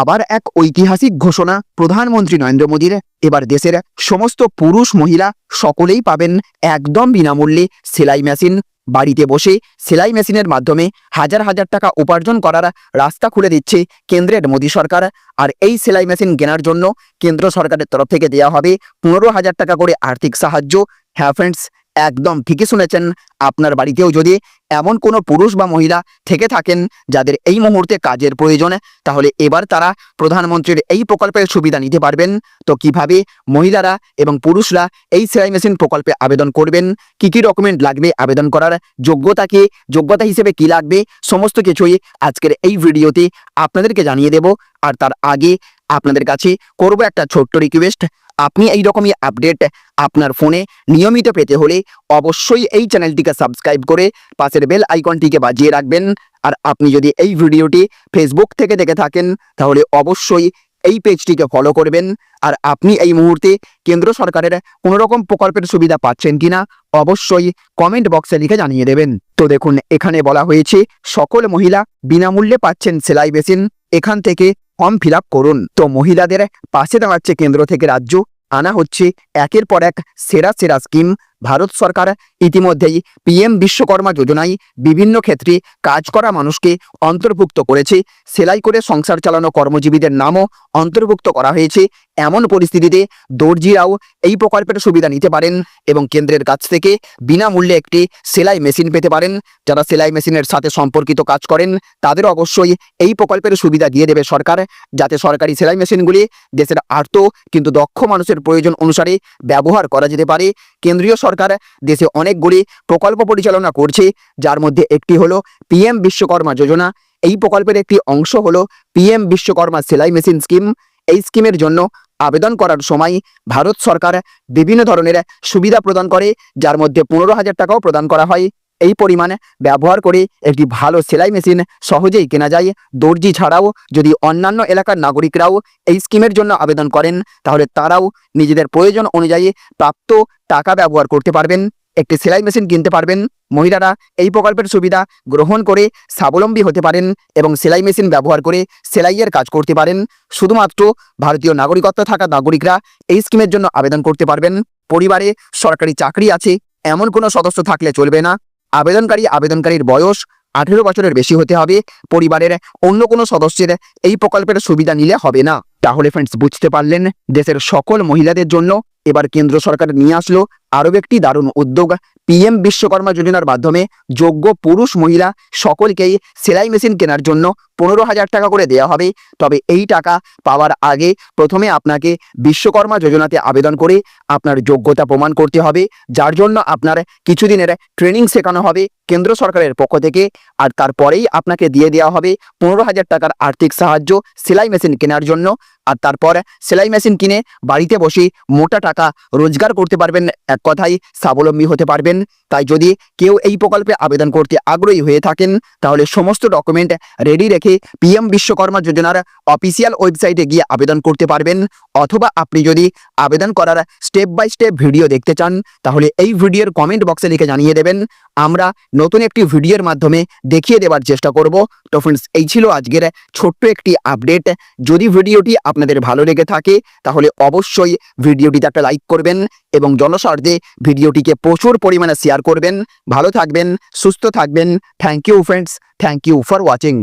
আবার এক ঐতিহাসিক ঘোষণা প্রধানমন্ত্রী নরেন্দ্র মোদীর। এবার দেশের সমস্ত পুরুষ মহিলা সকলেই পাবেন একদম বিনামূল্যে সেলাই মেশিন। বাড়িতে বসে সেলাই মেশিনের মাধ্যমে হাজার হাজার টাকা উপার্জন করার রাস্তা খুলে দিচ্ছে কেন্দ্রের মোদী সরকার। আর এই সেলাই মেশিন কেনার জন্য কেন্দ্র সরকারের তরফ থেকে দেওয়া হবে পনেরো হাজার টাকা করে আর্থিক সাহায্য। হ্যাঁ ফ্রেন্ডস একদম ঠিকই শুনেছেন। আপনার বাড়িতেও যদি এমন কোনো পুরুষ বা মহিলা থেকে থাকেন, যাদের এই মুহূর্তে কাজের প্রয়োজন, তাহলে এবার তারা প্রধানমন্ত্রীর এই প্রকল্পের সুবিধা নিতে পারবেন। তো কীভাবে মহিলারা এবং পুরুষরা এই সেলাই মেশিন প্রকল্পে আবেদন করবেন? কি কি ডকুমেন্ট লাগবে আবেদন করার? যোগ্যতা কি? যোগ্যতা হিসেবে কি লাগবে? সমস্ত কিছুই আজকের এই ভিডিওতে আপনাদেরকে জানিয়ে দেব। আর তার আগে আপনাদের কাছে করব একটা ছোট্ট রিকোয়েস্ট আপনি এই রকমই আপডেট আপনার ফোনে নিয়মিত পেতে হলে অবশ্যই এই চ্যানেলটিকে সাবস্ক্রাইব করে পাশের বেল আইকনটিকে বাজিয়ে রাখবেন। আর আপনি যদি এই ভিডিওটি ফেসবুক থেকে দেখে থাকেন, তাহলে অবশ্যই এই পেজটিকে ফলো করবেন। আর আপনি এই মুহূর্তে কেন্দ্র সরকারের কোনো রকম প্রকল্পের সুবিধা পাচ্ছেন কিনা, অবশ্যই কমেন্ট বক্সে লিখে জানিয়ে দেবেন। তো দেখুন, এখানে বলা হয়েছে, সকল মহিলা বিনামূল্যে পাচ্ছেন সেলাই মেশিন এখান থেকে ফর্ম ফিল করুন। তো মহিলাদের পাশে দাঁড়াচ্ছে কেন্দ্র থেকে রাজ্য। আনা হচ্ছে একের পর এক সেরা সেরা স্কিম। ভারত সরকার ইতিমধ্যেই পিএম বিশ্বকর্মা যোজনায় বিভিন্ন ক্ষেত্রে কাজ করা মানুষকে অন্তর্ভুক্ত করেছে। সেলাই করে সংসার চালানো কর্মজীবীদের নামও অন্তর্ভুক্ত করা হয়েছে। এমন পরিস্থিতিতে দর্জিরাও এই প্রকল্পের সুবিধা নিতে পারেন এবং কেন্দ্রের কাছ থেকে বিনামূল্যে একটি সেলাই মেশিন পেতে পারেন। যারা সেলাই মেশিনের সাথে সম্পর্কিত কাজ করেন, তাদের অবশ্যই এই প্রকল্পের সুবিধা দিয়ে দেবে সরকার। যাতে সরকারি সেলাই মেশিনগুলি দেশের আর্ত কিন্তু দক্ষ মানুষের প্রয়োজন অনুসারে ব্যবহার করা যেতে পারে। কেন্দ্রীয় সরকার দেশে অনেকগুলি প্রকল্প পরিচালনা করছে, যার মধ্যে একটি হলো পিএম বিশ্বকর্মা যোজনা। এই প্রকল্পের একটি অংশ হলো পিএম বিশ্বকর্মা সেলাই মেশিন স্কিম। এই স্কিমের জন্য আবেদন করার সময় ভারত সরকার বিভিন্ন ধরনের সুবিধা প্রদান করে, যার মধ্যে পনেরো হাজার টাকাও প্রদান করা হয়। এই পরিমাণে ব্যবহার করে একটি ভালো সেলাই মেশিন সহজেই কেনা যায়। দর্জি ছাড়াও যদি অন্যান্য এলাকার নাগরিকরাও এই স্কিমের জন্য আবেদন করেন, তাহলে তারাও নিজেদের প্রয়োজন অনুযায়ী প্রাপ্ত টাকা ব্যবহার করতে পারবেন। একটি সেলাই মেশিন কিনতে পারবেন। মহিলারা এই প্রকল্পের সুবিধা গ্রহণ করে স্বাবলম্বী হতে পারেন এবং সেলাই মেশিন ব্যবহার করে সেলাইয়ের কাজ করতে পারেন। শুধুমাত্র ভারতীয় নাগরিকত্ব থাকা নাগরিকরা এই স্কিমের জন্য আবেদন করতে পারবেন। পরিবারে সরকারি চাকরি আছে, এমন কোনো সদস্য থাকলে চলবে না। আবেদনকারী আবেদনকারীর বয়স আঠেরো বছরের বেশি হতে হবে। পরিবারের অন্য কোনো সদস্যের এই প্রকল্পের সুবিধা নিলে হবে না। তাহলে ফ্রেন্ডস বুঝতে পারলেন? দেশের সকল মহিলাদের জন্য এবার কেন্দ্র সরকার নিয়ে আসলো। আরও একটি দারুণ উদ্যোগ। পিএম বিশ্বকর্মা যোজনার মাধ্যমে যোগ্য পুরুষ মহিলা সকলকেই সেলাই মেশিন কেনার জন্য পনেরো হাজার টাকা করে দেওয়া হবে। তবে এই টাকা পাওয়ার আগে প্রথমে আপনাকে বিশ্বকর্মা যোজনাতে আবেদন করে আপনার যোগ্যতা প্রমাণ করতে হবে। যার জন্য আপনার কিছুদিনের ট্রেনিং শেখানো হবে কেন্দ্র সরকারের পক্ষ থেকে। আর তারপরেই আপনাকে দিয়ে দেওয়া হবে পনেরো হাজার টাকার আর্থিক সাহায্য সেলাই মেশিন কেনার জন্য। আর তারপর সেলাই মেশিন কিনে বাড়িতে বসে মোটা টাকা রোজগার করতে পারবেন। এক কথায় স্বাবলম্বী হতে পারবেন। তাই যদি কেউ এই প্রকল্পে আবেদন করতে আগ্রহী হয়ে থাকেন, তাহলে সমস্ত ডকুমেন্ট রেডি রেখে পিএম বিশ্বকর্মা যোজনার অফিসিয়াল ওয়েবসাইটে গিয়ে আবেদন করতে পারবেন। অথবা আপনি যদি আবেদন করার স্টেপ বাই স্টেপ ভিডিও দেখতে চান, তাহলে এই ভিডিওর কমেন্ট বক্সে লিখে জানিয়ে দেবেন। আমরা নতুন একটি ভিডিওর মাধ্যমে দেখিয়ে দেওয়ার চেষ্টা করব। তো ফ্রেন্ডস এই ছিল আজকের ছোট্ট একটি আপডেট যদি ভিডিওটি আপনাদের ভালো লেগে থাকে, তাহলে অবশ্যই ভিডিওটিতে একটা লাইক করবেন এবং জনস্বার্থে ভিডিওটিকে প্রচুর পরিমাণে শেয়ার করবেন। ভালো থাকবেন, সুস্থ থাকবেন। Thank you friends thank you for watching